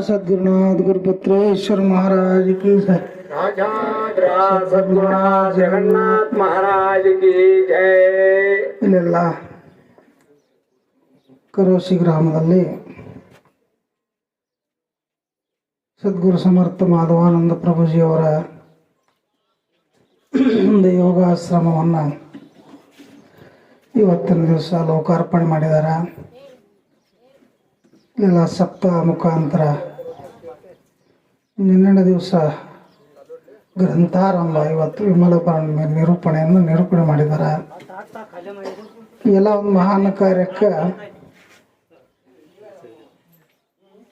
सद्गुरुनाथ गुरुपुत्र ईश्वर महाराज की जय राजा सद्गुरुनाथ जगन्नाथ महाराज की जय ಇಲ್ಲೆಲ್ಲ ಕರೋಶಿ ಗ್ರಾಮದಲ್ಲಿ ಸದ್ಗುರು ಸಮರ್ಥ ಮಾಧವಾನಂದ ಪ್ರಭುಜಿಯವರ ಒಂದು ಯೋಗಾಶ್ರಮವನ್ನು ಇವತ್ತಿನ ದಿವಸ ಲೋಕಾರ್ಪಣೆ ಮಾಡಿದ್ದಾರೆ ಇಲ್ಲೆಲ್ಲ ಸಪ್ತಾಹ ಮುಖಾಂತರ. ನಿನ್ನೆನ ದಿವಸ ಗ್ರಂಥಾರಂಭ, ಇವತ್ತು ವಿಮಲಪರಣ ನಿರೂಪಣೆಯನ್ನು ನಿರೂಪಣೆ ಮಾಡಿದ್ದಾರೆ. ಎಲ್ಲ ಒಂದು ಮಹಾನ್ ಕಾರ್ಯಕ್ಕೆ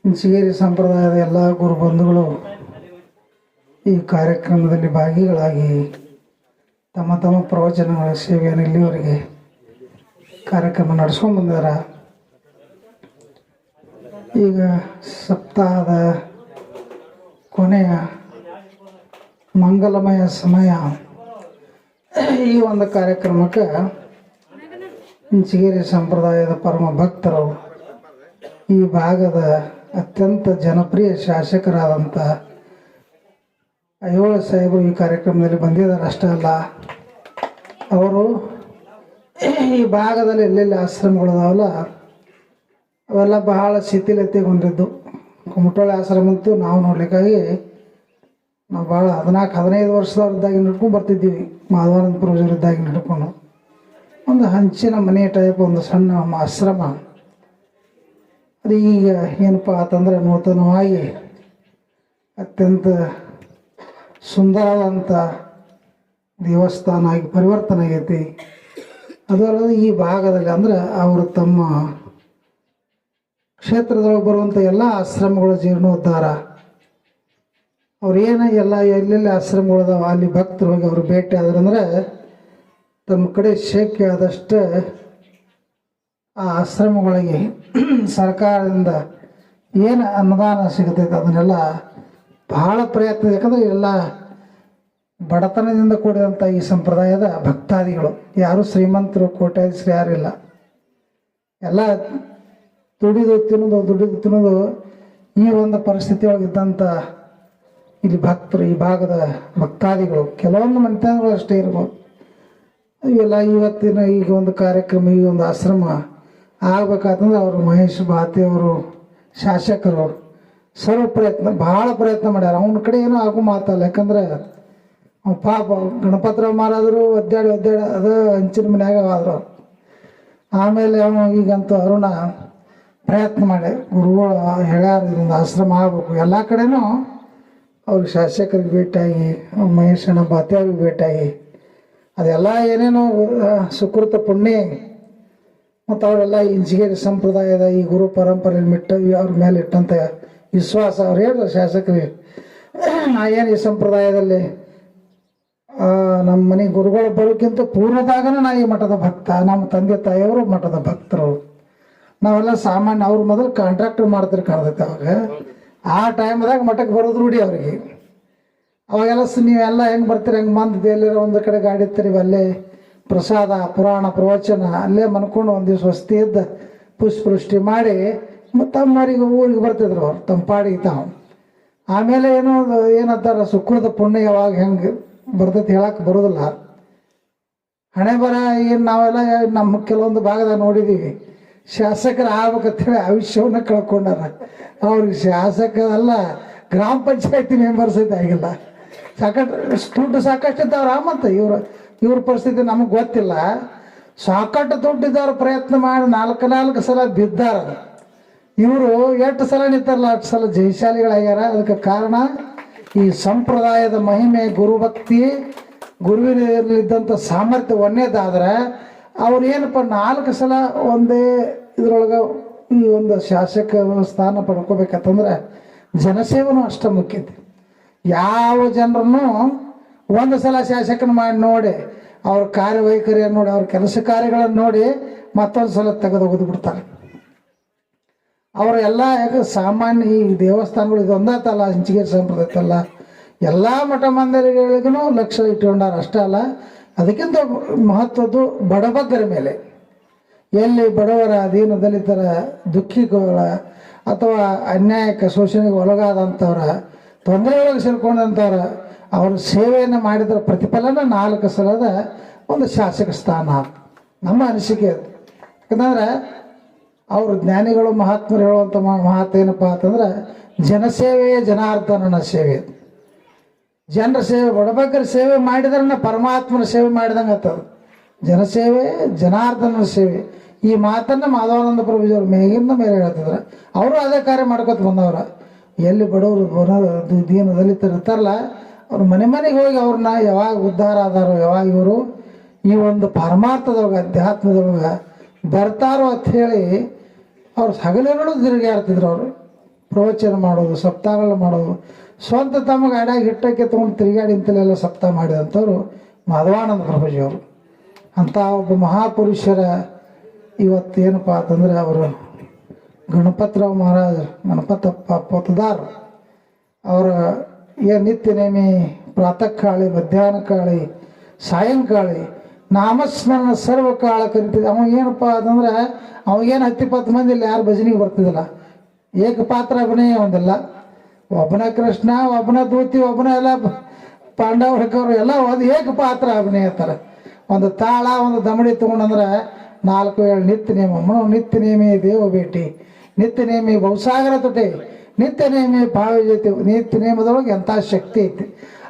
ಸಿಗೇರಿ ಸಂಪ್ರದಾಯದ ಎಲ್ಲ ಗುರು ಬಂಧುಗಳು ಈ ಕಾರ್ಯಕ್ರಮದಲ್ಲಿ ಭಾಗಿಗಳಾಗಿ ತಮ್ಮ ತಮ್ಮ ಪ್ರವಚನಗಳ ಸೇವೆಯನ್ನು ಇಲ್ಲಿವರೆಗೆ ಕಾರ್ಯಕ್ರಮ ನಡೆಸ್ಕೊಂಡು ಬಂದಾರ ಈಗ ಸಪ್ತಾಹದ ಕೊನೆಯ ಮಂಗಲಮಯ ಸಮಯ. ಈ ಒಂದು ಕಾರ್ಯಕ್ರಮಕ್ಕೆ ಇಂಚಗೇರಿ ಸಂಪ್ರದಾಯದ ಪರಮ ಭಕ್ತರು ಈ ಭಾಗದ ಅತ್ಯಂತ ಜನಪ್ರಿಯ ಶಾಸಕರಾದಂಥ ಅಯೋಳ ಸಾಹೇಬರು ಈ ಕಾರ್ಯಕ್ರಮದಲ್ಲಿ ಬಂದಿದ್ದಾರೆ ಅಷ್ಟೇ ಅಲ್ಲ, ಅವರು ಈ ಭಾಗದಲ್ಲಿ ಎಲ್ಲೆಲ್ಲಿ ಆಶ್ರಮಗಳು ಅದಾವಲ್ಲ ಅವೆಲ್ಲ ಬಹಳ ಶಿಥಿಲತೆಗೆ ಹೊಂದಿದ್ದು. ಆಶ್ರಮ ಆಶ್ರಮಂತೂ ನಾವು ನೋಡ್ಲಿಕ್ಕಾಗಿ ನಾವು ಭಾಳ ಹದಿನಾಲ್ಕು, ಹದಿನೈದು ವರ್ಷದವ್ರದ್ದಾಗಿ ನಡ್ಕೊಂಡು ಬರ್ತಿದ್ದೀವಿ. ಮಾಧವಾನಂದ ಪೂರ್ವಜರಿದ್ದಾಗಿ ನಡ್ಕೊಂಡು. ಒಂದು ಹಂಚಿನ ಮನೆ ಟೈಪ್ ಒಂದು ಸಣ್ಣ ಆಶ್ರಮ. ಅದು ಈಗ ಏನಪ್ಪ ಅಂತಂದರೆ ನೂತನವಾಗಿ ಅತ್ಯಂತ ಸುಂದರವಾದಂಥ ದೇವಸ್ಥಾನ ಆಗಿ ಪರಿವರ್ತನೆ ಆಗೈತಿ. ಅದು ಅಲ್ಲದೆ ಈ ಭಾಗದಲ್ಲಿ ಅಂದ್ರೆ ಅವರು ತಮ್ಮ ಕ್ಷೇತ್ರದೊಳಗೆ ಬರುವಂಥ ಎಲ್ಲ ಆಶ್ರಮಗಳ ಜೀರ್ಣೋದ್ಧಾರ. ಅವ್ರು ಏನು ಎಲ್ಲ ಎಲ್ಲೆಲ್ಲಿ ಆಶ್ರಮಗಳು ಅದಾವ, ಅಲ್ಲಿ ಭಕ್ತರು ಹೋಗಿ ಅವ್ರು ಭೇಟಿ ಆದ್ರಂದ್ರೆ ತಮ್ಮ ಕಡೆ ಶಕ್ಯ ಆದಷ್ಟು ಆ ಆಶ್ರಮಗಳಿಗೆ ಸರ್ಕಾರದಿಂದ ಏನು ಅನುದಾನ ಸಿಗತೈತೆ ಅದನ್ನೆಲ್ಲ ಬಹಳ ಪ್ರಯತ್ನ. ಯಾಕಂದ್ರೆ ಎಲ್ಲ ಬಡತನದಿಂದ ಕೂಡಿದಂಥ ಈ ಸಂಪ್ರದಾಯದ ಭಕ್ತಾದಿಗಳು. ಯಾರು ಶ್ರೀಮಂತರು, ಕೋಟ್ಯಾಧೀಶರು ಯಾರಿಲ್ಲ ಎಲ್ಲ ದುಡಿದು ತಿನ್ನೋದು ದುಡಿದು ತಿನ್ನೋದು ಈ ಒಂದು ಪರಿಸ್ಥಿತಿ ಒಳಗಿದ್ದಂಥ ಇಲ್ಲಿ ಭಕ್ತರು, ಈ ಭಾಗದ ಭಕ್ತಾದಿಗಳು, ಕೆಲವೊಂದು ಮನೆತನಗಳು ಅಷ್ಟೇ ಇರ್ಬೋದು ಇವೆಲ್ಲ ಇವತ್ತಿನ ಈಗ ಒಂದು ಕಾರ್ಯಕ್ರಮ, ಈ ಒಂದು ಆಶ್ರಮ ಆಗ್ಬೇಕಾತಂದ್ರೆ ಅವರು ಮಹೇಶ್ ಅವರು, ಶಾಸಕರು ಸರ್ವ ಪ್ರಯತ್ನ ಭಾಳ ಪ್ರಯತ್ನ ಮಾಡ್ಯಾರ ಅವನ ಕಡೆ ಏನೋ ಆಗು ಮಾತಲ್ಲ, ಯಾಕಂದ್ರೆ ಪಾಪ ಗಣಪತರಾವ್ ಮಾರಾದ್ರು ಒದ್ದಾಡಿ ಒದ್ದಾಡಿ ಅದ ಹಂಚಿನ ಮನ್ಯಾಗ ಆದ್ರು. ಆಮೇಲೆ ಅವನು ಈಗಂತೂ ಅರುಣ ಪ್ರಯತ್ನ ಮಾಡಿ ಗುರುಗಳು ಹೇಳ್ಯಾರ ಇದರಿಂದ ಆಶ್ರಮ ಆಗಬೇಕು. ಎಲ್ಲ ಕಡೆನೂ ಅವ್ರಿಗೆ ಶಾಸಕರಿಗೆ ಭೇಟಿಯಾಗಿ ಮಹೇಶನ ಬಾತ್ಯಾವಿಗೆ ಭೇಟಿಯಾಗಿ, ಅದೆಲ್ಲ ಏನೇನೋ ಸುಕೃತ ಪುಣ್ಯ ಮತ್ತು ಅವರೆಲ್ಲ ಇಂಜಿಗೇರಿ ಸಂಪ್ರದಾಯದ ಈ ಗುರು ಪರಂಪರೆಯಲ್ಲಿ ಮಿಟ್ಟ ಅವ್ರ ಮೇಲೆ ಇಟ್ಟಂಥ ವಿಶ್ವಾಸ ಅವ್ರು ಹೇಳಿದ್ರು ಶಾಸಕರಿಗೆ. ನಾ ಏನು ಈ ಸಂಪ್ರದಾಯದಲ್ಲಿ ನಮ್ಮ ಮನೆ ಗುರುಗಳು ಬರೋಕ್ಕಿಂತ ಪೂರ್ವದಾಗನೇ ನಾ ಈ ಮಠದ ಭಕ್ತ, ನಮ್ಮ ತಂದೆ ತಾಯಿಯವರು ಮಠದ ಭಕ್ತರು. ನಾವೆಲ್ಲ ಸಾಮಾನ್ಯ ಅವ್ರ ಮೊದಲು ಕಾಂಟ್ರಾಕ್ಟರ್ ಮಾಡ್ತಿರ್ ಕಾಣ್ತೈತೆ ಅವಾಗ. ಆ ಟೈಮ್ದಾಗ ಮಠಕ್ಕೆ ಬರೋದು ರೂಢಿ ಅವ್ರಿಗೆ. ಅವಾಗೆಲ್ಲ ನೀವೆಲ್ಲ ಹೆಂಗೆ ಬರ್ತೀರಿ, ಹೆಂಗೆ ಮಂದಿ ಎಲ್ಲಿರೋ ಒಂದು ಕಡೆ ಗಾಡಿ ಇರ್ತೀರಿ ಅಲ್ಲೇ ಪ್ರಸಾದ, ಪುರಾಣ, ಪ್ರವಚನ, ಅಲ್ಲೇ ಮನ್ಕೊಂಡು ಒಂದು ದಿವ್ಸ ವಸ್ತಿ ಇದ್ದ ಪುಷ್ಪೃಷ್ಟಿ ಮಾಡಿ ಮತ್ತು ತಮ್ಮರಿಗೆ ಊರಿಗೆ ಬರ್ತಿದ್ರು ಅವ್ರು, ತಮ್ಮ ಪಾಡಿಗೆ ತಾವು. ಆಮೇಲೆ ಏನೋ ಏನಂತಾರೆ ಸುಕ್ರದ ಪುಣ್ಯ ಯಾವಾಗ ಹೆಂಗೆ ಬರ್ತೈತೆ ಹೇಳಕ್ಕೆ ಬರೋದಿಲ್ಲ. ಹಣೆ ಬರ ಏನು ನಾವೆಲ್ಲ ನಮ್ಮ ಕೆಲವೊಂದು ಭಾಗದಾಗ ನೋಡಿದ್ದೀವಿ ಶಾಸಕರು ಆಗ್ಬೇಕಂತೇಳಿ ಆಯುಷ್ಯವನ್ನು ಕಳ್ಕೊಂಡಾರ. ಅವ್ರಿಗೆ ಶಾಸಕರಲ್ಲ, ಗ್ರಾಮ ಪಂಚಾಯತಿ ಮೆಂಬರ್ಸ್ ಆಗಿಲ್ಲ ಸಾಕಷ್ಟು ದುಡ್ಡು ಸಾಕಷ್ಟು ಇದ್ದವ್ರ ಮತ್ತು ಇವ್ರ ಇವ್ರ ಪರಿಸ್ಥಿತಿ ನಮಗೆ ಗೊತ್ತಿಲ್ಲ. ಸಾಕಷ್ಟು ದುಡ್ಡಿದ್ದವ್ರ ಪ್ರಯತ್ನ ಮಾಡಿ ನಾಲ್ಕು ನಾಲ್ಕು ಸಲ ಬಿದ್ದಾರ. ಇವರು ಎಷ್ಟು ಸಲ ನಿಂತಾರಲ್ಲ ಅಷ್ಟು ಸಲ ಜಯಶಾಲಿಗಳಾಗ್ಯಾರ. ಅದಕ್ಕೆ ಕಾರಣ ಈ ಸಂಪ್ರದಾಯದ ಮಹಿಮೆ, ಗುರುಭಕ್ತಿ ಗುರುವಿನಲ್ಲಿದ್ದಂಥ ಸಾಮರ್ಥ್ಯ ಒಂದೇದಾದ್ರೆ ಅವ್ರು ಏನಪ್ಪ, ನಾಲ್ಕು ಸಲ ಒಂದೇ ಇದ್ರೊಳಗೆ ಈ ಒಂದು ಶಾಸಕ ಸ್ಥಾನ ಪಡ್ಕೋಬೇಕಂತಂದ್ರೆ ಜನಸೇವನೂ ಅಷ್ಟ ಮುಖ್ಯತೆ ಯಾವ ಜನರನ್ನು ಒಂದು ಸಲ ಶಾಸಕನ ಮಾಡಿ ನೋಡಿ, ಅವ್ರ ಕಾರ್ಯವೈಖರಿಯನ್ನು ನೋಡಿ, ಅವ್ರ ಕೆಲಸ ಕಾರ್ಯಗಳನ್ನು ನೋಡಿ ಮತ್ತೊಂದು ಸಲ ತೆಗೆದು ಒಗೆದು ಬಿಡ್ತಾರೆ. ಅವರೆಲ್ಲ ಸಾಮಾನ್ಯ ಈ ದೇವಸ್ಥಾನಗಳು ಇದು ಹಂಚಿಗೆ ಸಂಪ್ರದಾಯ ಎಲ್ಲ ಮಠ ಮಂದಿರಗಳಿಗೂ ಲಕ್ಷ ಇಟ್ಕೊಂಡಾರ ಅಷ್ಟೇ ಅಲ್ಲ ಅದಕ್ಕಿಂತ ಮಹತ್ವದ್ದು ಬಡಬಗ್ಗರ ಮೇಲೆ. ಎಲ್ಲಿ ಬಡವರ ಅಧೀನ ದಲಿತರ ದುಃಖಿಗಳ ಅಥವಾ ಅನ್ಯಾಯಕ್ಕೆ ಶೋಷಣೆಗೆ ಒಳಗಾದಂಥವ್ರ ತೊಂದರೆಯೊಳಗೆ ಸೇರ್ಕೊಂಡಂಥವ್ರ, ಅವ್ರ ಸೇವೆಯನ್ನು ಮಾಡಿದ್ರ ಪ್ರತಿಫಲನ ನಾಲ್ಕು ಸಲದ ಒಂದು ಶಾಸಕ ಸ್ಥಾನ. ನಮ್ಮ ಅನಿಸಿಕೆ ಅದು. ಯಾಕಂದ್ರೆ ಅವರು ಜ್ಞಾನಿಗಳು ಮಹಾತ್ಮರು ಹೇಳುವಂಥ ಮಹಾತ್ ಮಾತು ಏನಪ್ಪ ಅಂತಂದ್ರೆ, ಜನಸೇವೆಯೇ ಜನಾರ್ಧನನ ಸೇವೆ. ಜನರ ಸೇವೆ ಬಡಬಗ್ಗರ ಸೇವೆ ಮಾಡಿದ್ರನ್ನ ಪರಮಾತ್ಮನ ಸೇವೆ ಮಾಡಿದಂಗೆ ಆಗ್ತದೆ ಜನಸೇವೆ ಜನಾರ್ದನ ಸೇವೆ. ಈ ಮಾತನ್ನು ಮಾಧವಾನಂದ ಪ್ರಭುಜಿಯವರು ಮೇಗಿಂದ ಮೇಲೆ ಹೇಳ್ತಿದ್ರು. ಅವರು ಅದೇ ಕಾರ್ಯ ಮಾಡ್ಕೊತ ಬಂದವ್ರ. ಎಲ್ಲಿ ಬಡವರು ದೀನ ದಲಿತರು ಇರ್ತಾರಲ್ಲ, ಅವ್ರ ಮನೆ ಮನೆಗೆ ಹೋಗಿ ಅವ್ರನ್ನ ಯಾವಾಗ ಉದ್ಧಾರ ಆದಾರೋ, ಯಾವಾಗ ಇವರು ಈ ಒಂದು ಪರಮಾರ್ಥದೊಳಗೆ, ಅಧ್ಯಾತ್ಮದೊಳಗೆ ಬರ್ತಾರೋ ಅಂತ ಹೇಳಿ ಅವ್ರು ಹಗಲಿರುಳು ತಿರುಗಾಡ್ತಿದ್ರು ಅವರು. ಪ್ರವಚನ ಮಾಡೋದು, ಸಪ್ತಾಹಗಳು ಮಾಡೋದು. ಸ್ವಂತ ತಮಗೆ ಅಡ್ಯಾಗ ಹಿಟ್ಟಕ್ಕೆ ತೊಗೊಂಡು ತಿರುಗಾಡಿ ಇಂತಲೆಲ್ಲ ಸಪ್ತಾಹ ಮಾಡಿದಂಥವ್ರು ಮಾಧವಾನಂದ ಪ್ರಭುಜಿಯವರು ಅಂಥ ಒಬ್ಬ ಮಹಾಪುರುಷರ ಇವತ್ತು ಏನಪ್ಪ ಅಂತಂದರೆ ಅವರು ಗಣಪತರಾವ್ ಮಹಾರಾಜ್, ಗಣಪತಪ್ಪ ಪೊತ್ತದಾರ್ ಅವರ ಏನು ನಿತ್ಯ ನೇಮಿ ಪ್ರಾತಃ ಕಾಳಿ ಮಧ್ಯಾಹ್ನ ಕಾಳಿ ಸಾಯಂಕಾಳಿ, ನಾಮಸ್ಮರಣ ಸರ್ವ ಕಾಳ ಕರಿತಿದ್ದ. ಅವ ಏನಪ್ಪ ಅಂತಂದ್ರೆ ಅವಾಗೇನು ಹತ್ತಿಪ್ಪತ್ತು ಮಂದಿ ಇಲ್ಲಿ, ಯಾರು ಭಜನೆಗೆ ಬರ್ತಿದ್ದಿಲ್ಲ. ಏಕಪಾತ್ರ ಅಭಿನಯ ಒಂದಿಲ್ಲ. ಒಬ್ಬನ ಕೃಷ್ಣ, ಒಬ್ಬನ ದೂತಿ ಒಬ್ಬನ ಎಲ್ಲ ಪಾಂಡವ ಪಾಂಡವರಕವರು ಎಲ್ಲ ಒಂದು ಏಕಪಾತ್ರ ಅಭಿನಯ ಅಂತಾರೆ. ಒಂದು ತಾಳ, ಒಂದು ದಮಡಿ ತೊಗೊಂಡಂದ್ರೆ ನಾಲ್ಕು, ಏಳು ನಿತ್ಯ ನೇಮ. ಮನೋ ನಿತ್ಯ ನೇಮಿ ದೇವ ಭೇಟಿ. ನಿತ್ಯ ನೇಮಿ ಬಹುಸಾಗರ ತುಟಿ ನಿತ್ಯ ನೇಮಿ ಭಾವ ಜೊತೆ ನಿತ್ಯ ನೇಮದೊಳಗೆ ಎಂಥ ಶಕ್ತಿ ಐತಿ.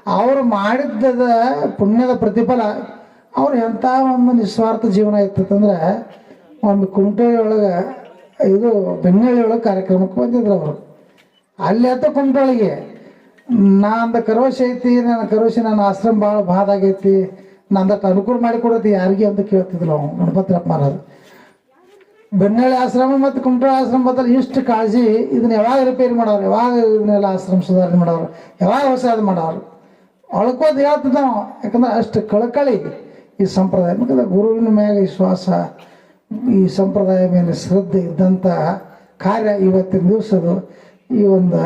ಅವರು ಮಾಡಿದ್ದದ ಪುಣ್ಯದ ಪ್ರತಿಫಲ, ಅವ್ರು ಎಂಥ ಒಂದು ನಿಸ್ವಾರ್ಥ ಜೀವನ ಇತ್ತಂದ್ರೆ ಒಂದು ಕುಂಟೆಯೊಳಗೆ, ಇದು ಬೆನ್ನಳ್ಳಿ ಒಳಗೆ ಕಾರ್ಯಕ್ರಮಕ್ಕೆ ಬಂದಿದ್ರು ಅವರು. ಅಲ್ಲಿ ಹತ್ತ ಕುಂಟೊಳಗೆ ನಾ ಅಂದ ಕರೋಶಿ ಐತಿ, ನನ್ನ ಕರೋಶಿ ನನ್ನ ಆಶ್ರಮ ಭಾಳ ಬಾದ ಆಗೈತಿ ನಂದಟ್ಟು ಅನುಕೂಲ ಮಾಡಿ ಕೊಡೋದು ಯಾರಿಗೆ? ಅಂತ ಕೇಳ್ತಿದ್ರು ಅವ್ನು ಗಣಪತಿರಪ್ಪ ಮಹಾರಾಜ್ ಬೆನ್ನಳ್ಳಿ ಆಶ್ರಮ ಮತ್ತು ಕುಮಟೊಳ ಆಶ್ರಮ ಬದಲು ಇಷ್ಟು ಕಾಳಜಿ, ಇದನ್ನ ಯಾವಾಗ ರಿಪೇರಿ ಮಾಡೋರು ಯಾವಾಗ ಇದನ್ನೆಲ್ಲ ಆಶ್ರಮ ಸುಧಾರಣೆ ಮಾಡೋರು ಯಾವಾಗ ಹೊಸದು ಮಾಡೋರು ಅಳ್ಕೋದು ಹೇಳ್ತಿದ್ದ ನಾವು ಯಾಕಂದ್ರೆ ಅಷ್ಟು ಕಳಕಳಿ ಈ ಸಂಪ್ರದಾಯ. ಯಾಕಂದ್ರೆ ಗುರುವಿನ ಮ್ಯಾಗ ವಿಶ್ವಾಸ ಈ ಸಂಪ್ರದಾಯ ಮೇಲೆ ಶ್ರದ್ಧೆ ಇದ್ದಂಥ ಕಾರ್ಯ ಇವತ್ತಿನ ದಿವಸದು ಈ ಒಂದು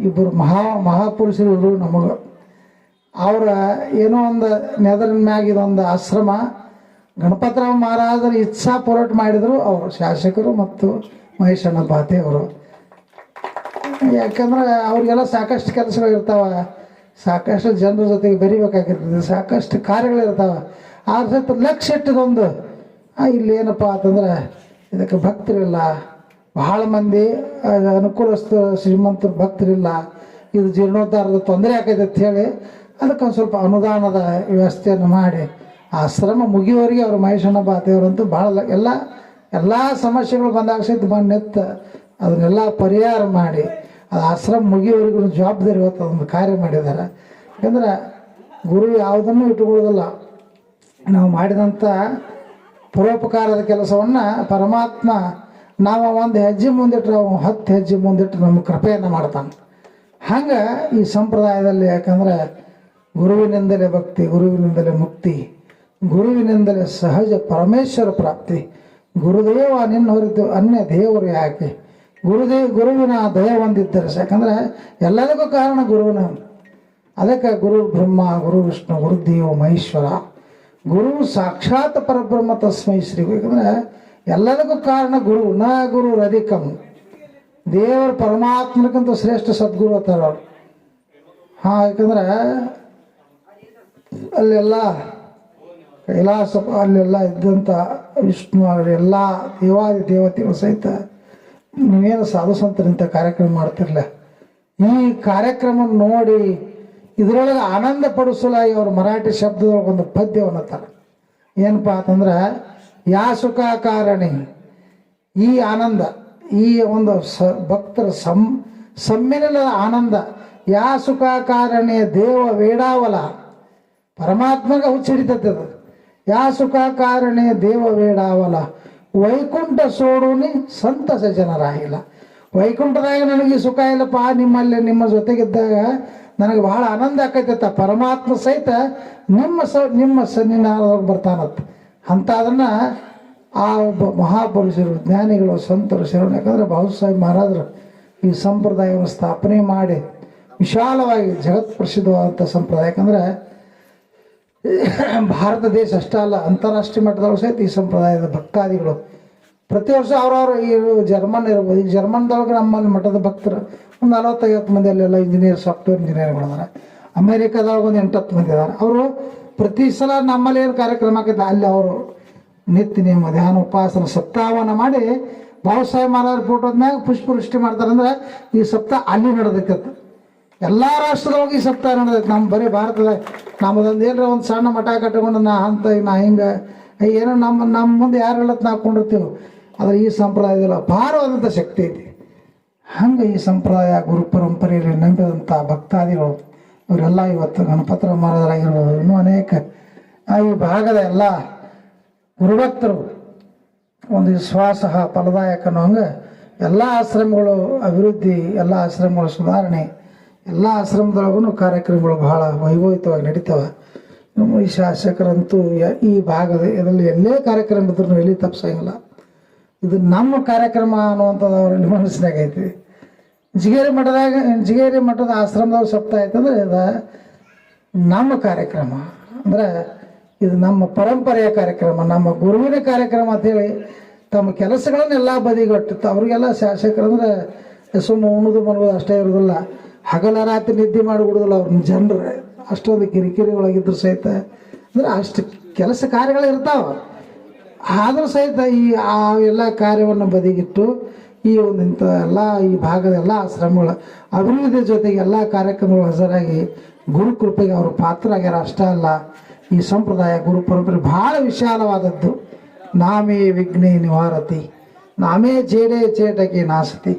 ಇಬ್ಬರು ಮಹಾ ಮಹಾಪುರುಷರು ನಮಗೆ. ಅವರ ಏನೋ ಒಂದು ನೆದರಿನ ಮ್ಯಾಗ ಇದೊಂದು ಆಶ್ರಮ. ಗಣಪತರಾವ್ ಮಹಾರಾಜರ ಇಚ್ಛಾ ಪೊರಟ್ ಮಾಡಿದರು ಅವರು ಶಾಸಕರು ಮತ್ತು ಮಹೇಶಣ್ಣ ಬಾತೆ ಅವರು. ಯಾಕಂದ್ರೆ ಅವ್ರಿಗೆಲ್ಲ ಸಾಕಷ್ಟು ಕೆಲಸಗಳು ಇರ್ತಾವ. ಸಾಕಷ್ಟು ಜನರ ಜೊತೆಗೆ ಬೆರಿಬೇಕಾಗಿರ್ತದೆ. ಸಾಕಷ್ಟು ಕಾರ್ಯಗಳಿರ್ತಾವೆ ಆದ್ರೆ ಸಹಿತ ಲಕ್ಷ ಇಟ್ಟದೊಂದು. ಇಲ್ಲಿ ಏನಪ್ಪ ಅಂತಂದ್ರೆ ಇದಕ್ಕೆ ಭಕ್ತರಿಲ್ಲ. ಬಹಳ ಮಂದಿ ಅನುಕೂಲಸ್ಥ ಶ್ರೀಮಂತರು ಭಕ್ತರಿಲ್ಲ. ಇದು ಜೀರ್ಣೋದ್ಧಾರದ ತೊಂದರೆ ಆಕೈತೆ ಅಂತ ಹೇಳಿ ಅದಕ್ಕೊಂದು ಸ್ವಲ್ಪ ಅನುದಾನದ ವ್ಯವಸ್ಥೆಯನ್ನು ಮಾಡಿ. ಆಶ್ರಮ ಮುಗಿಯೋರಿಗೆ ಅವರು ಮಹೇಶಣ್ಣ ಬಾತೆಯವರಂತೂ ಭಾಳ ಎಲ್ಲ ಎಲ್ಲ ಸಮಸ್ಯೆಗಳು ಬಂದಾಗ ಸಹಿತ ಬಂದು ಅದನ್ನೆಲ್ಲ ಪರಿಹಾರ ಮಾಡಿ. ಅದು ಆಶ್ರಮ ಮುಗಿಯೋರಿಗೂ ಜವಾಬ್ದಾರಿ ಇವತ್ತು ಅದೊಂದು ಕಾರ್ಯ ಮಾಡಿದ್ದಾರೆ. ಯಾಕಂದ್ರೆ ಗುರು ಯಾವುದನ್ನು ಇಟ್ಟುಕೊಳ್ಳೋದಿಲ್ಲ. ನಾವು ಮಾಡಿದಂಥ ಪರೋಪಕಾರದ ಕೆಲಸವನ್ನು ಪರಮಾತ್ಮ ನಾವು ಒಂದು ಹೆಜ್ಜೆ ಮುಂದಿಟ್ರೆ ಅವ ಹತ್ತು ಹೆಜ್ಜೆ ಮುಂದಿಟ್ಟು ನಮ್ಮ ಕೃಪೆಯನ್ನು ಮಾಡ್ತಾನೆ. ಹಂಗೆ ಈ ಸಂಪ್ರದಾಯದಲ್ಲಿ ಯಾಕಂದ್ರೆ ಗುರುವಿನಿಂದಲೇ ಭಕ್ತಿ, ಗುರುವಿನಿಂದಲೇ ಮುಕ್ತಿ, ಗುರುವಿನಿಂದಲೇ ಸಹಜ ಪರಮೇಶ್ವರ ಪ್ರಾಪ್ತಿ. ಗುರುದೇವ ನಿನ್ನ ಹೊರತು ಅನ್ಯ ದೇವರು ಯಾಕೆ? ಗುರುದೇವ್ ಗುರುವಿನ ದಯ ಹೊಂದಿದ್ದರೆ ಯಾಕಂದ್ರೆ ಎಲ್ಲದಕ್ಕೂ ಕಾರಣ ಗುರುವಿನ. ಅದಕ್ಕೆ ಗುರು ಬ್ರಹ್ಮ, ಗುರು ವಿಷ್ಣು ಗುರುದೇವ ಮಹೇಶ್ವರ. ಗುರು ಸಾಕ್ಷಾತ್ ಪರಬ್ರಹ್ಮ ತಸ್ಮೈ ಶ್ರೀ ಯಾಕಂದ್ರೆ ಎಲ್ಲದಕ್ಕೂ ಕಾರಣ ಗುರು. ನ ಗುರು ರದಿಕಂ. ದೇವರ ಪರಮಾತ್ಮನಕ್ಕಿಂತ ಶ್ರೇಷ್ಠ ಸದ್ಗುರು ಅಂತಾರೆ ಅವರು. ಹಾಂ, ಯಾಕಂದ್ರೆ ಅಲ್ಲೆಲ್ಲ ಕೈಲಾಸ, ಅಲ್ಲೆಲ್ಲ ಇದ್ದಂಥ ವಿಷ್ಣು ಎಲ್ಲ ದೇವಾದಿ ದೇವತೆಗಳು ಸಹಿತ ನೀವೇನು ಸಾಧು ಸಂತರಿಂತ ಕಾರ್ಯಕ್ರಮ ಮಾಡ್ತಿರ್ಲ? ಈ ಕಾರ್ಯಕ್ರಮ ನೋಡಿ ಇದರೊಳಗೆ ಆನಂದ ಪಡಿಸಲಾಗಿ ಅವರು ಮರಾಠಿ ಶಬ್ದದೊಳಗೆ ಒಂದು ಪದ್ಯವನ್ನು ಏನಪ್ಪ ಅಂತಂದ್ರೆ ಯಾ ಸುಖ ಕಾರಣಿ? ಈ ಆನಂದ, ಈ ಒಂದು ಸ, ಭಕ್ತರ ಸಂ, ಸಮ್ಮಿಲನದ ಆನಂದ, ಯಾ ಸುಖ ಕಾರಣೆ ದೇವ ವೇಡಾವಲ? ಪರಮಾತ್ಮಗ ಹುಚ್ಚಿಡಿತದ ಯಾ ಸುಖ ಕಾರಣೆ ದೇವ ವೇಡಾವಲ? ವೈಕುಂಠ ಸೋಡುನಿ ಸಂತಸ ಜನರಾಗಿಲ್ಲ. ವೈಕುಂಠದಾಗ ನನಗೆ ಸುಖ ಇಲ್ಲಪ್ಪ, ನಿಮ್ಮಲ್ಲಿ ನಿಮ್ಮ ಜೊತೆಗಿದ್ದಾಗ ನನಗೆ ಬಹಳ ಆನಂದ ಆಕೈತತ್ತ ಪರಮಾತ್ಮ ಸಹಿತ ನಿಮ್ಮ ಸ, ನಿಮ್ಮ ಸನ್ನಿಧಾನದೊಳಗೆ ಬರ್ತಾನತ್ತ ಅಂತ ಅದನ್ನ ಆ ಒಬ್ಬ ಮಹಾಪುರುಷರು, ಜ್ಞಾನಿಗಳು, ಸಂತರು ಶರಣ ಯಾಕಂದ್ರೆ ಬಾಬುಸಾಹೇಬ್ ಮಹಾರಾಜರು ಈ ಸಂಪ್ರದಾಯವನ್ನು ಸ್ಥಾಪನೆ ಮಾಡಿ ವಿಶಾಲವಾಗಿ ಜಗತ್ ಪ್ರಸಿದ್ಧವಾದಂಥ ಸಂಪ್ರದಾಯ. ಯಾಕಂದ್ರೆ ಭಾರತ ದೇಶ ಅಷ್ಟೇ ಅಲ್ಲ, ಅಂತಾರಾಷ್ಟ್ರೀಯ ಮಟ್ಟದಲ್ಲೂ ಸಹಿತ ಈ ಸಂಪ್ರದಾಯದ ಭಕ್ತಾದಿಗಳು. ಪ್ರತಿ ವರ್ಷ ಅವ್ರವ್ರು ಈ ಜರ್ಮನ್ ಇರ್ಬೋದು, ಈ ಜರ್ಮನ್ದೊಳಗೆ ನಮ್ಮಲ್ಲಿ ಮಠದ ಭಕ್ತರು ಒಂದು ನಲವತ್ತೈವತ್ತು ಮಂದಿ ಅಲ್ಲೆಲ್ಲ ಇಂಜಿನಿಯರ್ ಸಾಫ್ಟ್ವೇರ್ ಇಂಜಿನಿಯರ್ಗಳಿದ್ದಾರೆ ಅಮೇರಿಕಾದೊಳಗೆ ಒಂದು ಎಂಟತ್ತು ಮಂದಿ ಇದ್ದಾರೆ. ಅವರು ಪ್ರತಿ ಸಲ ನಮ್ಮಲ್ಲಿ ಏನು ಕಾರ್ಯಕ್ರಮ ಆಕೈತೆ ಅಲ್ಲಿ ಅವರು ನಿತ್ಯ ನಿಯಮ ಧ್ಯಾನ ಉಪಾಸನ ಸಪ್ತಾಹವನ್ನು ಮಾಡಿ, ಬಾಬು ಸಾಹೇಬ್ ಮಹಾರಾಜ್ ಫೋಟೋದ ಮ್ಯಾಗ ಪುಷ್ಪವೃಷ್ಟಿ ಮಾಡ್ತಾರಂದ್ರೆ ಈ ಸಪ್ತಾಹ ಅಲ್ಲಿ ನಡೆದೈತೆ ಎಲ್ಲ ರಾಷ್ಟ್ರದೊಳಗೆ ಈ ಸಪ್ತಾಹ ನಡೆದೈತೆ. ನಮ್ಮ ಬರೀ ಭಾರತದ, ನಮ್ಮದೊಂದು ಏನರ ಒಂದು ಸಣ್ಣ ಮಠ ಕಟ್ಟಿಕೊಂಡು ನಾ ಅಂತ ನಾ ಹಿಂಗೆ ಏನೋ ನಮ್ಮ ನಮ್ಮ ಮುಂದೆ ಯಾರು ಹೇಳತ್ ನಾವು ಕೊಂಡಿರ್ತೀವಿ, ಆದರೆ ಈ ಸಂಪ್ರದಾಯದಲ್ಲ ಅಪಾರವಾದಂಥ ಶಕ್ತಿ ಐತಿ. ಹಂಗೆ ಈ ಸಂಪ್ರದಾಯ ಗುರು ಪರಂಪರೆಯಲ್ಲಿ ನಂಬಿದಂಥ ಭಕ್ತಾದಿಗಳು ಇವರೆಲ್ಲ ಇವತ್ತು ಗಣಪತ್ರ ಮಹಾರಾಜರಾಗಿರ್ಬೋದು. ಇನ್ನೂ ಅನೇಕ. ಈ ಭಾಗದ ಎಲ್ಲ ಗುರುಭಕ್ತರು ಒಂದು ವಿಶ್ವಾಸ ಫಲದಾಯಕ ಅನ್ನೋ ಹಂಗೆ ಎಲ್ಲ ಆಶ್ರಮಗಳು ಅಭಿವೃದ್ಧಿ, ಎಲ್ಲ ಆಶ್ರಮಗಳ ಸುಧಾರಣೆ, ಎಲ್ಲ ಆಶ್ರಮದೊಳಗೂ ಕಾರ್ಯಕ್ರಮಗಳು ಬಹಳ ವೈಭವಿತವಾಗಿ ನಡೀತಾವೆ. ನಮ್ಮ ಈ ಶಾಸಕರಂತೂ ಈ ಭಾಗದ, ಇದರಲ್ಲಿ ಎಲ್ಲೇ ಕಾರ್ಯಕ್ರಮ ಇದ್ರೂ ಎಲ್ಲಿ ತಪ್ಪಿಸಂಗಿಲ್ಲ ಇದು ನಮ್ಮ ಕಾರ್ಯಕ್ರಮ ಅನ್ನುವಂಥದ್ದು ಅವರಲ್ಲಿ ಮನಸ್ಸಿನಾಗ ಐತಿ ಜಿಗೇರಿ ಮಠದಾಗ, ಜಿಗೇರಿ ಮಠದ ಆಶ್ರಮದವ್ರು ಸಪ್ತ ಆಯ್ತಂದ್ರೆ ಇದು ನಮ್ಮ ಕಾರ್ಯಕ್ರಮ. ಅಂದ್ರೆ ಇದು ನಮ್ಮ ಪರಂಪರೆಯ ಕಾರ್ಯಕ್ರಮ, ನಮ್ಮ ಗುರುವಿನ ಕಾರ್ಯಕ್ರಮ ಅಂತೇಳಿ ತಮ್ಮ ಕೆಲಸಗಳನ್ನೆಲ್ಲ ಬದಿಗೊಟ್ಟು ಅವ್ರಿಗೆಲ್ಲ ಶಾಸಕರಂದ್ರೆ ಸುಮ್ಮ ಉಣ್ಣದು ಮನಗೋದು ಅಷ್ಟೇ ಇರೋದಿಲ್ಲ. ಹಗಲ ರಾತ್ರಿ ನಿದ್ದೆ ಮಾಡಿ ಬಿಡೋದಿಲ್ಲ ಅವ್ರನ್ನ ಜನರು. ಅಷ್ಟೊಂದು ಕಿರಿಕಿರಿ ಒಳಗಿದ್ರು ಸಹಿತ. ಅಂದ್ರೆ ಅಷ್ಟು ಕೆಲಸ ಕಾರ್ಯಗಳು ಇರ್ತಾವ. ಆದರೂ ಸಹಿತ ಈ ಆ ಎಲ್ಲ ಕಾರ್ಯವನ್ನು ಬದಿಗಿಟ್ಟು ಈ ಒಂದು ಇಂಥ ಎಲ್ಲ ಈ ಭಾಗದ ಎಲ್ಲ ಆಶ್ರಮಗಳ ಅಭಿವೃದ್ಧಿ ಜೊತೆಗೆ ಎಲ್ಲ ಕಾರ್ಯಕ್ರಮಗಳು ಹಾಜರಾಗಿ ಗುರು ಕೃಪೆಗೆ ಅವರು ಪಾತ್ರ ಆಗ್ಯಾರ ಅಷ್ಟೇ ಅಲ್ಲ, ಈ ಸಂಪ್ರದಾಯ ಗುರು ಪರಂಪರೆ ಬಹಳ ವಿಶಾಲವಾದದ್ದು. ನಾಮೇ ವಿಘ್ನೇ ನಿವಾರತಿ, ನಾಮೇ ಜೇಡೆ ಚೇಟಕ್ಕೆ ನಾಸತಿ,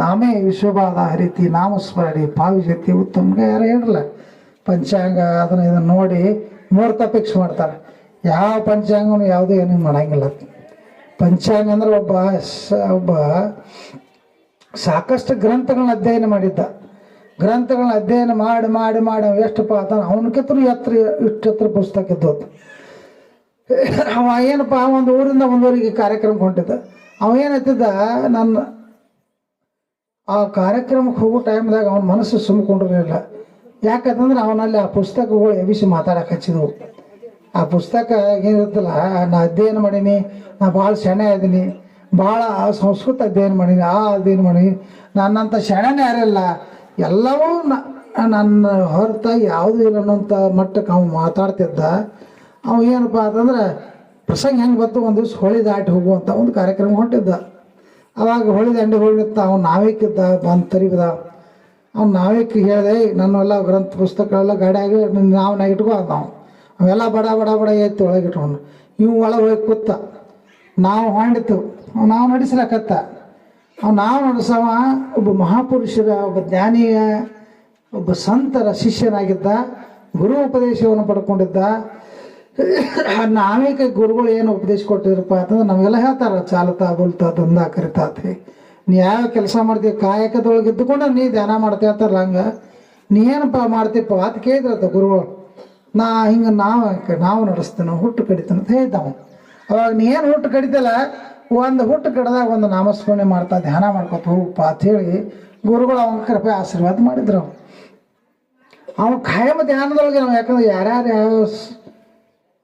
ನಾಮೇ ವಿಶ್ವಬಾಧ ಹರಿತಿ, ನಾಮಸ್ಮರಣಿ ಪಾವಿಜತಿ. ಉತ್ತಮ್ಗೆ ಯಾರು ಹೇಳಿರಲ್ಲ, ಪಂಚಾಂಗ ಅದನ್ನು ಇದನ್ನು ನೋಡಿ ಮುಹೂರ್ತ ಫಿಕ್ಸ್ ಮಾಡ್ತಾರೆ. ಯಾವ ಪಂಚಾಂಗನೂ ಯಾವುದೇ ಏನೂ ಮಾಡಂಗಿಲ್ಲ. ಪಂಚಾಂಗ ಅಂದ್ರೆ ಒಬ್ಬ ಒಬ್ಬ ಸಾಕಷ್ಟು ಗ್ರಂಥಗಳನ್ನ ಅಧ್ಯಯನ ಮಾಡಿದ್ದ. ಗ್ರಂಥಗಳನ್ನ ಅಧ್ಯಯನ ಮಾಡಿ ಮಾಡಿ ಮಾಡಿ ಎಷ್ಟಪ್ಪ ಆತ ಅವನಕ್ಕಿಂತಲೂ ಎತ್ತರ, ಇಷ್ಟು ಎತ್ತರ ಪುಸ್ತಕ ಇದ್ದೋದು ಅವ ಏನಪ್ಪ, ಒಂದು ಊರಿಂದ ಒಂದೂರಿಗೆ ಕಾರ್ಯಕ್ರಮಕ್ಕೆ ಹೊಂಟಿದ್ದ ಅವ ಏನತ್ತಿದ್ದ ನನ್ನ ಆ ಕಾರ್ಯಕ್ರಮಕ್ಕೆ ಹೋಗೋ ಟೈಮ್ದಾಗ ಅವನ ಮನಸ್ಸು ಸುಮ್ಕೊಂಡಿರಲಿಲ್ಲ ಯಾಕಂತಂದ್ರೆ ಅವನಲ್ಲಿ ಆ ಪುಸ್ತಕಗಳು ಎಬಿಸಿ ಮಾತಾಡಕ್ಕೆ ಹಚ್ಚಿದ್ವು. ಆ ಪುಸ್ತಕ ಏನಿರುತ್ತಲ್ಲ, ನಾ ಅಧ್ಯಯನ ಮಾಡೀನಿ, ನಾ ಭಾಳ ಶಣೆ ಇದ್ದೀನಿ ಭಾಳ ಸಂಸ್ಕೃತ ಅಧ್ಯಯನ ಮಾಡೀನಿ, ಆ ಅಧ್ಯಯನ ಮಾಡೀನಿ. ನನ್ನಂಥ ಶಣನೇ ಯಾರಿಲ್ಲ, ಎಲ್ಲವೂ ನನ್ನ ಹೊರತಾಗಿ ಯಾವುದೂ ಇಲ್ಲ ಅನ್ನೋಂಥ ಮಟ್ಟಕ್ಕೆ ಅವ್ನು ಮಾತಾಡ್ತಿದ್ದ. ಅವ ಏನಪ್ಪ ಅಂತಂದ್ರೆ, ಪ್ರಸಂಗ ಹೆಂಗೆ ಬಂತು, ಒಂದು ದಿವ್ಸ ಹೊಳಿ ದಾಟಿ ಹೋಗುವಂಥ ಒಂದು ಕಾರ್ಯಕ್ರಮ ಹೊಂಟಿದ್ದ. ಅವಾಗ ಹೊಳಿ ದಂಡೆ ಹೋಗಿತ್ತ ಅವ್ನು ನಾವೇಕಿದ್ದ ಬಂದು ತರಿಬಿದ. ಅವ್ನು ನಾವೇಕ್ ಹೇಳಿದೆ ನನ್ನೆಲ್ಲ ಗ್ರಂಥ ಪುಸ್ತಕಗಳೆಲ್ಲ ಗಾಡಿಯಾಗಿ ನಾವನ್ನ ಇಟ್ಕೋ ಅಂತ ನಾವು ಅವೆಲ್ಲ ಬಡ ಬಡ ಬಡ ಎತ್ತಿ ಒಳಗೆ ಇಟ್ಕೊಂಡು ಇವು ಒಳಗೆ ಹೋಗಿ ಕೂತ, ನಾವು ಹೊಂಡಿತು ನಾವು ನಡೆಸ್ಲಕತ್ತ. ಅವ್ ನಾವು ನಡೆಸವ ಒಬ್ಬ ಮಹಾಪುರುಷರ, ಒಬ್ಬ ಜ್ಞಾನಿಯ, ಒಬ್ಬ ಸಂತರ ಶಿಷ್ಯನಾಗಿದ್ದ, ಗುರು ಉಪದೇಶವನ್ನು ಪಡ್ಕೊಂಡಿದ್ದ. ನಾವೇಕ ಗುರುಗಳು ಏನು ಉಪದೇಶ ಕೊಟ್ಟಿರಪ್ಪ ಅಂತಂದ್ರೆ ನಮಗೆಲ್ಲ ಹೇಳ್ತಾರ ಚಾಲತಾ ಬುಲ್ತಾ ದಂದ ಕರಿತಾತಿ ನೀ ಯಾವ ಕೆಲಸ ಮಾಡ್ತೀವಿ ಕಾಯಕದೊಳಗೆ ಇದ್ದುಕೊಂಡು ನೀ ಧ್ಯಾನ ಮಾಡ್ತೀಯ ಇರ್ತಾರಲ್ಲ ಹಂಗೆ. ನೀ ಏನಪ್ಪ ಮಾಡ್ತೀಪ್ಪ ಅಂತ ಕೇಳಿದ್ರತ್ತ ಗುರುಗಳು. ನಾ ಹಿಂಗೆ ನಾವು ನಾವು ನಡೆಸ್ತೇನೆ, ಹುಟ್ಟು ಕಡಿತೇನೆ ಅಂತ ಹೇಳ್ತಾವ ಅವಾಗ ನೀ ಏನು ಹುಟ್ಟು ಕಡಿತಲ್ಲ ಒಂದು ಹುಟ್ಟು ಕಡ್ದಾಗ ಒಂದು ನಾಮಸ್ಮರಣೆ ಮಾಡ್ತಾ, ಧ್ಯಾನ ಮಾಡ್ಕೊತ ಹೋಗಪ್ಪ ಅಂತ ಹೇಳಿ ಗುರುಗಳು ಅವನ ಕೃಪೆ ಆಶೀರ್ವಾದ ಮಾಡಿದ್ರು ಅವನು ಅವ ಖಾಯಂ ಧ್ಯಾನದೊಳಗೆ ನಾವು, ಯಾಕಂದ್ರೆ ಯಾರ್ಯಾರು ಯಾವ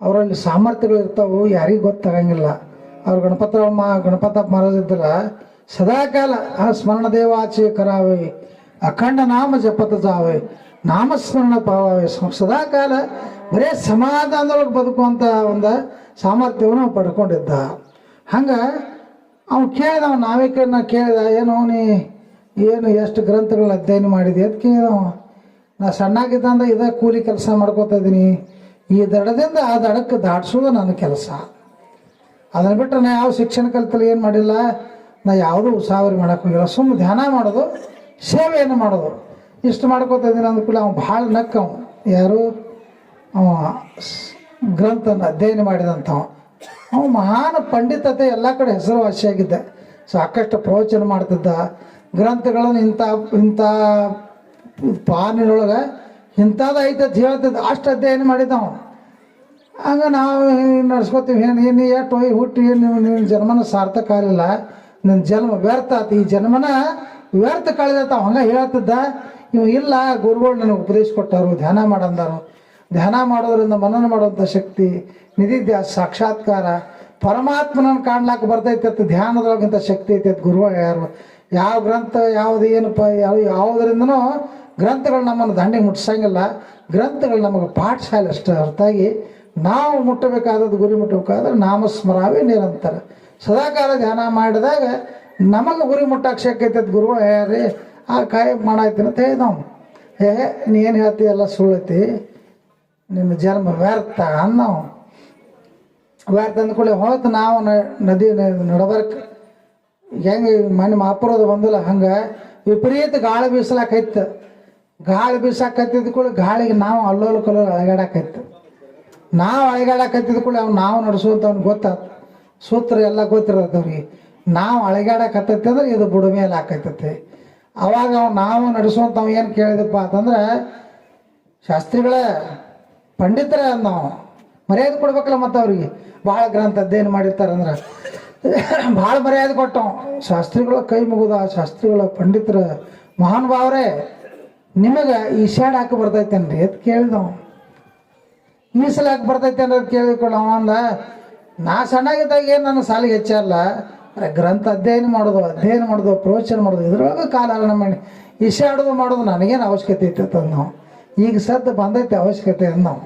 ಅವರಲ್ಲಿ ಸಾಮರ್ಥ್ಯಗಳು ಇರ್ತಾವು ಯಾರಿಗೂ ಗೊತ್ತಾಗಂಗಿಲ್ಲ. ಅವ್ರು ಗಣಪತರಮ್ಮ ಗಣಪತಪ್ಪ ಮಹಾರಾಜ್ ಇದ್ದಲ್ಲ, ಸದಾಕಾಲ ಆ ಸ್ಮರಣ ದೇವಾಚೆ ಕರಾವೆ, ಅಖಂಡ ನಾಮ ಜಪತ ಜಾವೆ ನಾಮಸ್ಮರಣ ಭಾವ ಸದಾಕಾಲ ಬರೇ ಸಮಾಧಾನದೊಳಗೆ ಬದುಕುವಂಥ ಒಂದು ಸಾಮರ್ಥ್ಯವನ್ನು ಪಡ್ಕೊಂಡಿದ್ದ. ಹಂಗೆ ಅವ್ನು ಕೇಳಿದ, ಅವ್ನು ನಾವೇ ಕೇಳಿ ನಾ ಕೇಳಿದ, ಏನು ನೀ ಏನು ಎಷ್ಟು ಗ್ರಂಥಗಳನ್ನ ಅಧ್ಯಯನ ಮಾಡಿದೆ? ಅದಕ್ಕೆ. ನಾ ಸಣ್ಣಾಗಿದ್ದಂದ ಇದೇ ಕೂಲಿ ಕೆಲಸ ಮಾಡ್ಕೋತಾ ಇದ್ದೀನಿ. ಈ ದಡದಿಂದ ಆ ದಡಕ್ಕೆ ದಾಟಿಸೋದು ನನ್ನ ಕೆಲಸ. ಅದನ್ನು ಬಿಟ್ಟರೆ ನಾ ಯಾವ ಶಿಕ್ಷಣ ಕಲಿತಲ್ಲಿ ಏನು ಮಾಡಿಲ್ಲ? ನಾ ಯಾವುದೂ ಉಸಾವರಿ ಮಾಡೋಕ್ಕೆ ಹೋಗಿಲ್ಲ. ಸುಮ್ಮನೆ ಧ್ಯಾನ ಮಾಡೋದು, ಸೇವೆಯನ್ನು ಮಾಡೋದು. ಇಷ್ಟು ಮಾಡ್ಕೋತ ಇದ್ದೀನಿ ಅಂದ್ಕೂಲ ಅವ್ನು ಭಾಳ ನಕ್ಕ ಅವ ಯಾರು ಅವ ಗ್ರಂಥನ ಅಧ್ಯಯನ ಮಾಡಿದಂಥವ ಅವ ಮಹಾನ್ ಪಂಡಿತತೆ ಎಲ್ಲ ಕಡೆ ಹೆಸರುವಾಸಿಯಾಗಿದ್ದೆ ಸಾಕಷ್ಟು ಪ್ರವಚನ ಮಾಡ್ತಿದ್ದ. ಗ್ರಂಥಗಳನ್ನು ಇಂಥ ಇಂಥ ಪಾನಿನೊಳಗೆ ಇಂಥದ್ದು ಐತೆ ಅಂತ ಹೇಳ್ತಿದ್ದ. ಅಷ್ಟು ಅಧ್ಯಯನ ಮಾಡಿದ್ದ ಅವನು. ಹಂಗೆ ನಾವು ನಡ್ಸ್ಕೊತೀವಿ. ಏನು ಏನು ಎಷ್ಟು ಹೋಗಿ ಹುಟ್ಟಿ ನೀವು ನಿನ್ನ ಜನ್ಮನ ಸಾರ್ಥಕ ಆಗಲಿಲ್ಲ. ನಿನ್ನ ಜನ್ಮ ವ್ಯರ್ಥ ಆತು. ಈ ಜನ್ಮನ ವ್ಯರ್ಥ ಕಳೆದತ್ತ ಹಂಗೆ ಹೇಳ್ತಿದ್ದ. ಇವು ಇಲ್ಲ, ಗುರುಗಳು ನನಗೆ ಉಪದೇಶ ಕೊಟ್ಟರು ಧ್ಯಾನ ಮಾಡಂದರು ಧ್ಯಾನ ಮಾಡೋದ್ರಿಂದ ಮನನ ಮಾಡುವಂಥ ಶಕ್ತಿ ನಿಧಿಧ್ಯಾಸ ಸಾಕ್ಷಾತ್ಕಾರ, ಪರಮಾತ್ಮನನ್ನು ಕಾಣ್ಲಾಕ ಬರ್ತೈತೆ ಅಂತ ಧ್ಯಾನದೊಳಗಿಂತ ಶಕ್ತಿ ಐತೆ ಅದು ಗುರುವಾಗ ಯಾರು ಯಾವ ಗ್ರಂಥ, ಯಾವ್ದು ಏನಪ್ಪ, ಯಾವ ಯಾವುದರಿಂದನೂ ಗ್ರಂಥಗಳು ನಮ್ಮನ್ನು ದಂಡಿಗೆ ಮುಟ್ಸಂಗಿಲ್ಲ. ಗ್ರಂಥಗಳು ನಮಗೆ ಪಾಠಶಾಲೆ ಅಷ್ಟೇ ಹೊರತಾಗಿ ನಾವು ಮುಟ್ಟಬೇಕಾದದ್ದು ಗುರಿ ಮುಟ್ಟಬೇಕಾದ್ರೆ ನಾಮಸ್ಮರಾವೇ ನಿರಂತರ. ಸದಾಕಾಲ ಧ್ಯಾನ ಮಾಡಿದಾಗ ನಮಗೆ ಗುರಿ ಮುಟ್ಟಕ್ಕೆ ಶಕ್ತಿ ಐತೆ ಗುರುಗಳು ಯಾರೇ ಆ ಕಾಯ ಮಾಡಾಯ್ತೀನಿ ಅಂತ ಹೇಳಿದ ಏ, ನೀ ಏನು ಹೇಳ್ತಿ? ಎಲ್ಲ ಸುಳ್ಳೈತಿ. ನಿಮ್ಮ ಜನ್ಮ ವ್ಯರ್ಥ ಅನ್ನವು ವ್ಯರ್ಥ ಅಂದ್ಕೊಳ್ಳಿ ಹೋಯ್ತು ನಾವು ನದಿ ನಡಬರ್ಕ್. ಹೆಂಗೆ ಮನೆ ಮಾಪುರದ ಬಂದಿಲ್ಲ ಹಂಗೆ. ವಿಪರೀತ ಗಾಳಿ ಬೀಸಲಾಕೈತೆ. ಗಾಳಿ ಬೀಸಾಕತ್ತಿದ ಕೂಡ ಗಾಳಿಗೆ ನಾವು ಅಲ್ಲೋಲ ಕಲ್ಲೋಲು ಅಳಗಾಡಕೈತೆ ನಾವು ಅಳಗಾಡಕತ್ತಿದ ಕೂಡ ಅವ್ನು ನಾವು ನಡೆಸುವಂತ ಅವ್ನಿಗೆ ಗೊತ್ತಾತು. ಸೂತ್ರ ಎಲ್ಲ ಗೊತ್ತಿರತ್ತವ್ರಿಗೆ ನಾವು ಅಳಗಾಡಕತ್ತೈತೆ ಅಂದ್ರೆ ಇದು ಬುಡ ಮೇಲೆ ಅವ್ನು ನಾವು ನಡೆಸುವಂತ ನಾವು ಏನು ಕೇಳಿದಪ್ಪ ಅಂತಂದ್ರೆ, ಶಾಸ್ತ್ರಿಗಳೇ, ಪಂಡಿತರ ಅಂದ ನಾವು. ಮರ್ಯಾದೆ ಕೊಡ್ಬೇಕಲ್ಲ ಮತ್ತು ಅವ್ರಿಗೆ. ಭಾಳ ಗ್ರಂಥ ಅಧ್ಯಯನ ಮಾಡಿರ್ತಾರೆ ಅಂದ್ರೆ ಭಾಳ ಮರ್ಯಾದೆ ಕೊಟ್ಟವು. ಶಾಸ್ತ್ರಿಗಳ ಕೈ ಮುಗಿದ ಶಾಸ್ತ್ರಿಗಳ ಪಂಡಿತರ ಮಹಾನುಭಾವರೇ ನಿಮಗೆ ಈ ಶಾಡ್ ಹಾಕಿ ಬರ್ತೈತೇನ್ರಿ ಅಂತ ಕೇಳಿದವು. ಹಾಕಿ ಬರ್ತೈತೆ ಅನ್ನೋದು ಕೇಳಿಕೊಳ್ಳ ಅವ ಅಂದ ನಾ ಸಣ್ಣಾಗಿದ್ದಾಗ ಏನು ನನ್ನ ಸಾಲಿಗೆ ಹೆಚ್ಚಲ್ಲ ಗ್ರಂಥ ಅಧ್ಯಯನ ಮಾಡೋದು ಅಧ್ಯಯನ ಮಾಡೋದು, ಪ್ರವಚನ ಮಾಡೋದು, ಇದ್ರೊಳಗೆ ಕಾಲಹರಣ ಮಾಡಿ ಈಶಾಡೋದು ಮಾಡೋದು ನನಗೇನು ಅವಶ್ಯಕತೆ ಇತ್ತು ನಾವು ಈಗ ಸದ್ದ ಬಂದೈತೆ ಅವಶ್ಯಕತೆ ಅಂದ ನಾವು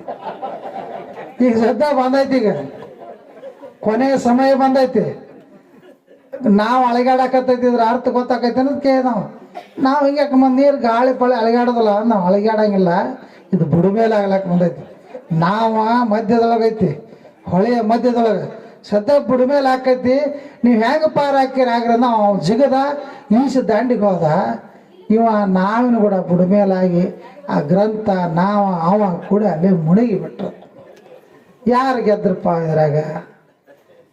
ಈಗ ಸದ್ದ ಬಂದೈತಿ ಈಗ. ಕೊನೆಯ ಸಮಯ ಬಂದೈತಿ. ನಾವು ಅಳಗಾಡಕತ್ತೈತಿದ್ರ ಅರ್ಥ ಗೊತ್ತಾಕೈತೆ ಅನ್ನೋದು ಕೇಳಿ ನಾವು ನಾವು ಹಿಂಗೆ ಬಂದು ನೀರು ಗಾಳಿ ಪಳಿ ಅಳಗಾಡೋದಲ್ಲ, ನಾವು ಅಳಗಾಡಂಗಿಲ್ಲ. ಇದು ಬುಡ ಬಂದೈತಿ. ನಾವು ಮಧ್ಯದೊಳಗೈತಿ. ಹೊಳೆಯ ಮಧ್ಯದೊಳಗೆ. ಸದ್ಯ ಬುಡ ಮೇಲೆ ಹಾಕೈತಿ. ನೀವು ಹೆಂಗೆ ಪಾರ ಹಾಕಿರ ಆಗ್ರ ನಾವು ಜಿಗದ ಈಸ ದಂಡಿಗೆ ಹೋದ. ಇವ ನಾವಿನ ಕೂಡ ಬುಡ ಮೇಲಾಗಿ ಆ ಗ್ರಂಥ ನಾವ ಅವ ಕೂಡ ಅಲ್ಲೇ ಮುಳುಗಿ ಬಿಟ್ರು. ಯಾರು ಗೆದ್ರಪ್ಪ ಇದ್ರಾಗ?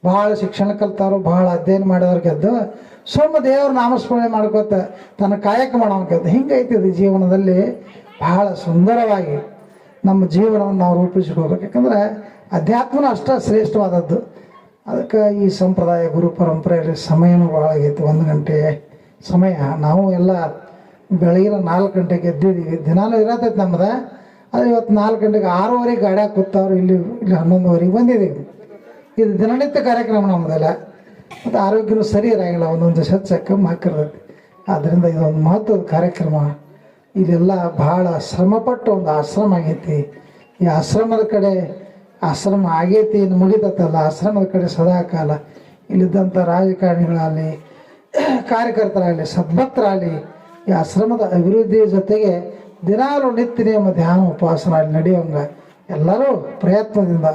ಭಾಳ ಶಿಕ್ಷಣ ಕಲ್ತವ್ರು, ಭಾಳ ಅಧ್ಯಯನ ಮಾಡಿದವ್ರು ಗೆದ್ದು, ಸುಮ್ಮ ದೇವ್ರ ನಾಮಸ್ಮರಣೆ ಮಾಡ್ಕೋತ ತನ್ನ ಕಾಯಕ ಮಾಡೋನ್ ಗೆದ್ದು. ಹಿಂಗೈತಿ ಇದು ಜೀವನದಲ್ಲಿ ಬಹಳ ಸುಂದರವಾಗಿ ನಮ್ಮ ಜೀವನವನ್ನು ನಾವು ರೂಪಿಸ್ಕೋಬೇಕು. ಯಾಕಂದ್ರೆ ಅಧ್ಯಾತ್ಮನ ಅಷ್ಟ ಶ್ರೇಷ್ಠವಾದದ್ದು. ಅದಕ್ಕೆ ಈ ಸಂಪ್ರದಾಯ ಗುರು ಪರಂಪರೆಯಲ್ಲಿ ಸಮಯನೂ ಭಾಳ ಆಗೈತಿ. ಒಂದು ಗಂಟೆ ಸಮಯ. ನಾವು ಎಲ್ಲ ಬೆಳಗಿನ ನಾಲ್ಕು ಗಂಟೆಗೆ ಎದ್ದಿದ್ದೀವಿ. ದಿನಾಲೂ ಇರತೈತೆ ನಮ್ದು. ಅದು ಇವತ್ತು ನಾಲ್ಕು ಗಂಟೆಗೆ ಆರೂವರೆಗೆ ಗಾಡ್ಯಾಗ ಕೂತವ್ರು ಇಲ್ಲಿ ಇಲ್ಲಿ ಹನ್ನೊಂದುವರೆಗೆ ಬಂದಿದ್ದೀವಿ. ಇದು ದಿನನಿತ್ಯ ಕಾರ್ಯಕ್ರಮ ನಮ್ಮದೆಲ್ಲ ಮತ್ತು ಆರೋಗ್ಯನೂ ಸರಿ ಇರೋಂಗಿಲ್ಲ. ಒಂದೊಂದು ದಿವಸ ಕಮ್ಮಿ ಹಾಕಿರ್ತೈತಿ. ಆದ್ದರಿಂದ ಇದೊಂದು ಮಹತ್ವದ ಕಾರ್ಯಕ್ರಮ. ಇದೆಲ್ಲ ಭಾಳ ಶ್ರಮಪಟ್ಟು ಒಂದು ಆಶ್ರಮ ಆಗೈತಿ. ಈ ಆಶ್ರಮದ ಕಡೆ ಆಶ್ರಮ ಆಗೈತಿ ಇನ್ನು ಮುಗಿತತ್ತಲ್ಲ ಆಶ್ರಮದ ಕಡೆ ಸದಾಕಾಲ ಇಲ್ಲಿದ್ದಂಥ ರಾಜಕಾರಣಿಗಳಾಗಲಿ, ಕಾರ್ಯಕರ್ತರಾಗಲಿ, ಸದ್ಭಕ್ತರಾಗಲಿ ಈ ಆಶ್ರಮದ ಅಭಿವೃದ್ಧಿ ಜೊತೆಗೆ ದಿನಾಲು ನಿತ್ಯ ನಿಯಮ ಧ್ಯಾನ ಉಪವಾಸನ ಅಲ್ಲಿ ನಡೆಯುವಂಗ ಎಲ್ಲರೂ ಪ್ರಯತ್ನದಿಂದ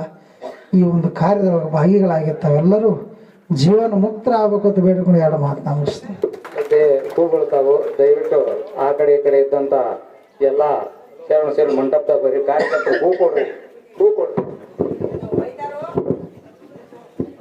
ಈ ಒಂದು ಕಾರ್ಯದೊಳಗೆ ಭಾಗಿಗಳಾಗಿರ್ತಾವೆಲ್ಲರೂ ಜೀವನ ಮುಕ್ತರಾಗಬೇಕು ಅಂತ ಬೇಡಿಕೊಂಡು ಎರಡು ಮಾತು ನಮಸ್ತೆ ಮತ್ತೆ ಹೂಗಳ್ತಾವು ದಯವಿಟ್ಟು ಆ ಕಡೆ ಈ ಕಡೆ ಇದ್ದಂತ ಎಲ್ಲ ಶರಣ ಸೇರಿ ಮಂಟಪದಾಗ ಬರೀ ಕಾರ್ಯಕರ್ತರು ಹೂ ಕೊಡ್ರಿ ಹೂ ಕೊಡ್ರಿ